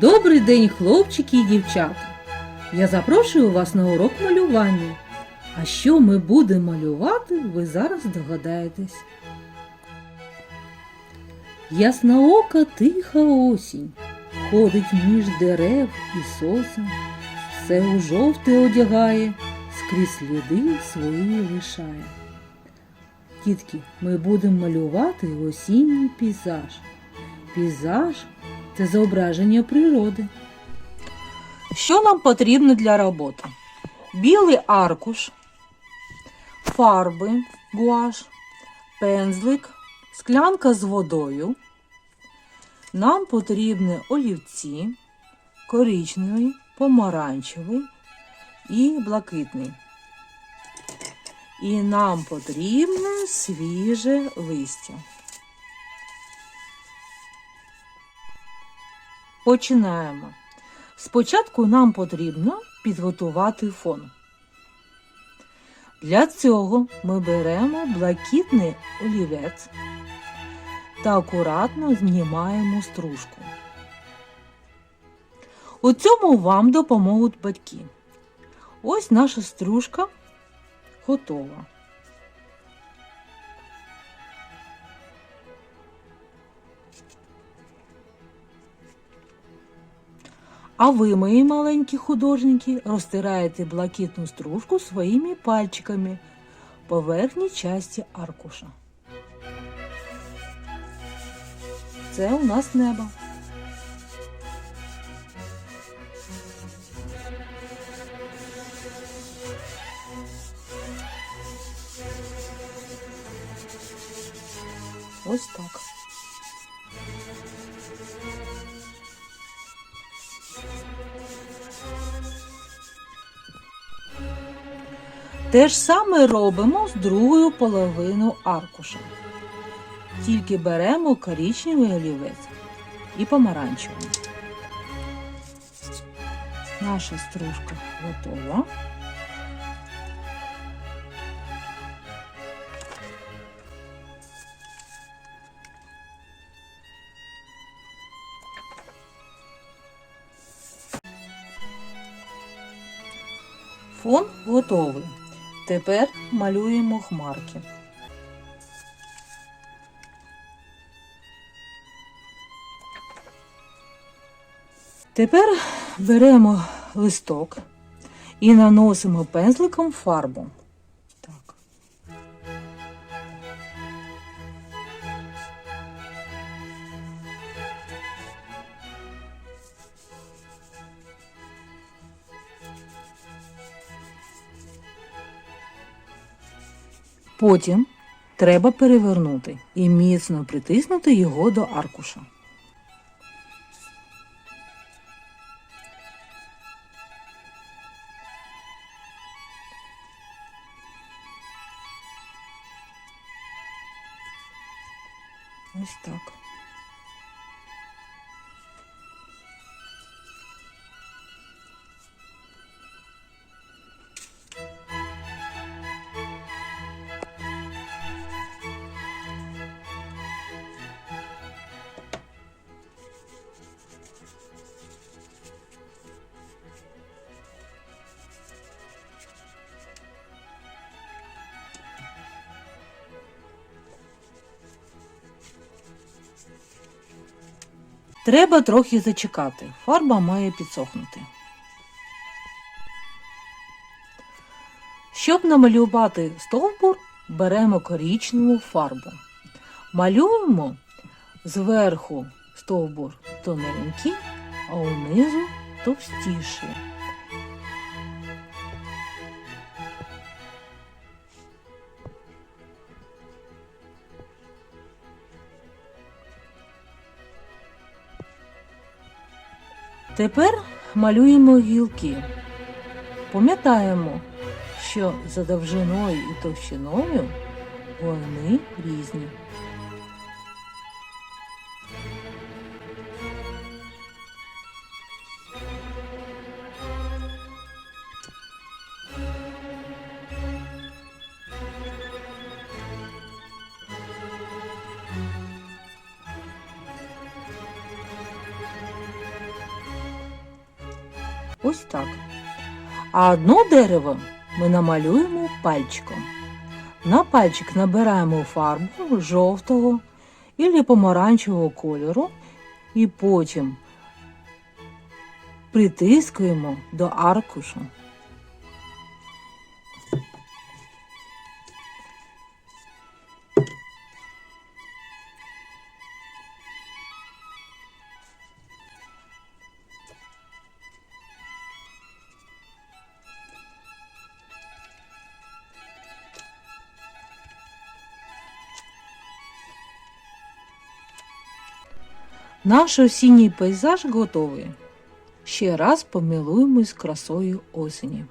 Добрий день, хлопчики і дівчата! Я запрошую вас на урок малювання. А що ми будемо малювати, ви зараз догадаєтесь. Яснаока тиха осінь ходить між дерев і сосен, все у жовте одягає, скрізь сліди свої лишає. Дітки, ми будемо малювати осінній пейзаж. Пейзаж це зображення природи. Що нам потрібно для роботи? Білий аркуш, фарби, гуаш, пензлик, склянка з водою. Нам потрібні олівці, коричневий, помаранчевий і блакитний. І нам потрібне свіже листя. Починаємо. Спочатку нам потрібно підготувати фон. Для цього ми беремо блакитний олівець та акуратно знімаємо стружку. У цьому вам допоможуть батьки. Ось наша стружка готова. А ви, мої маленькі художники, розтираєте блакитну стружку своїми пальчиками по верхній часті аркуша. Це у нас небо. Ось так. Те ж саме робимо з другою половиною аркуша. Тільки беремо коричневий олівець і помаранчевий. Наша стружка готова. Фон готовий. Тепер малюємо хмарки. Тепер беремо листок і наносимо пензликом фарбу. Потім треба перевернути і міцно притиснути його до аркуша. Ось так. Треба трохи зачекати. Фарба має підсохнути. Щоб намалювати стовбур, беремо корічневу фарбу. Малюємо зверху стовбур тоненький, а унизу товстіший. Тепер малюємо гілки. Пам'ятаємо, що за довжиною і товщиною вони різні. Ось так. А одно дерево ми намалюємо пальчиком. На пальчик набираємо фарбу жовтого або помаранчевого кольору і потім притискуємо до аркушу. Наш осінній пейзаж готовий. Ще раз помилуємось красою осені.